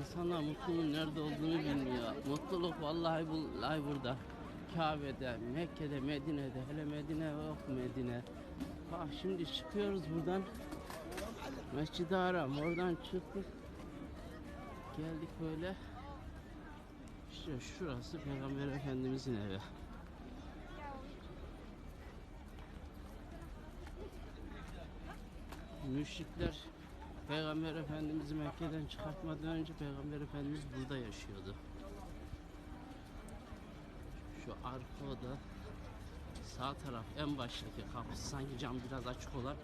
İnsanlar mutluluğun nerede olduğunu bilmiyor. Mutluluk vallahi billahi burada. Kabe'de, Mekke'de, Medine'de. Hele Medine yok Medine. Bak şimdi çıkıyoruz buradan. Mescid-i Haram. Oradan çıktık. Geldik böyle. İşte şurası Peygamber Efendimizin evi. Müşrikler Peygamber Efendimiz'i Mekke'den çıkartmadan önce Peygamber Efendimiz burada yaşıyordu. Şu arka oda sağ taraf en baştaki kapısı sanki cam biraz açık olan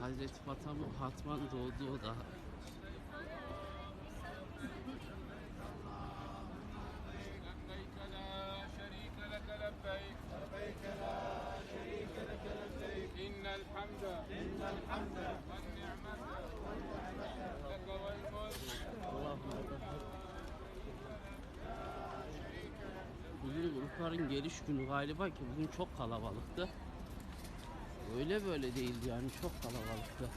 Hazreti Fatıma Hatman doğduğu oda. Grupların geliş günü galiba ki bugün çok kalabalıktı. Öyle böyle değildi yani çok kalabalıktı.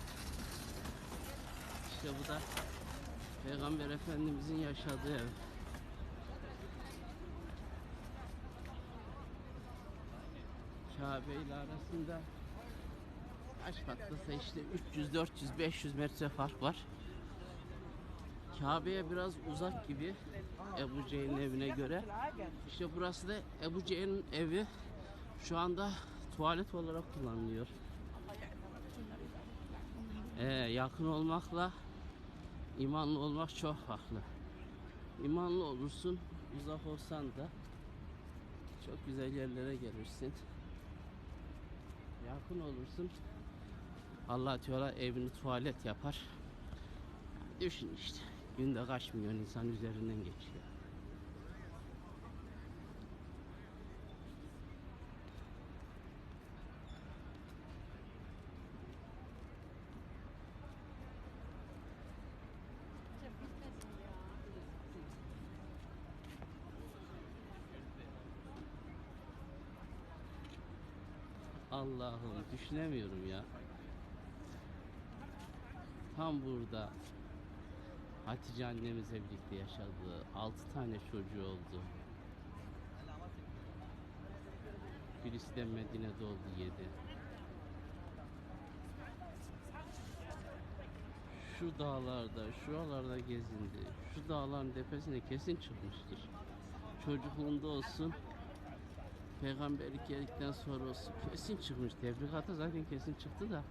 İşte bu da Peygamber Efendimizin yaşadığı ev. Kabe ile arasında kaç katlasa işte 300, 400, 500 metre fark var. Kabe'ye biraz uzak gibi Ebu Cehil'in evine göre. İşte burası da Ebu Cehil'in evi şu anda tuvalet olarak kullanılıyor. Ee, yakın olmakla imanlı olmak çok farklı. İmanlı olursun, uzak olsan da çok güzel yerlere gelirsin. Yakın olursun, Allah Teala evini tuvalet yapar. Düşün işte. Günde kaç milyon insan üzerinden geçiyor. Allah'ım düşünemiyorum ya. Tam burada Hatice annemizle birlikte yaşadı. 6 tane çocuğu oldu. Birisi de Medine'de oldu 7. Şu dağlarda, şuralarda gezindi. Şu dağların tepesine kesin çıkmıştır. Çocukluğunda olsun, peygamberlik geldikten sonra olsun kesin çıkmış. Tebrikata zaten kesin çıktı da.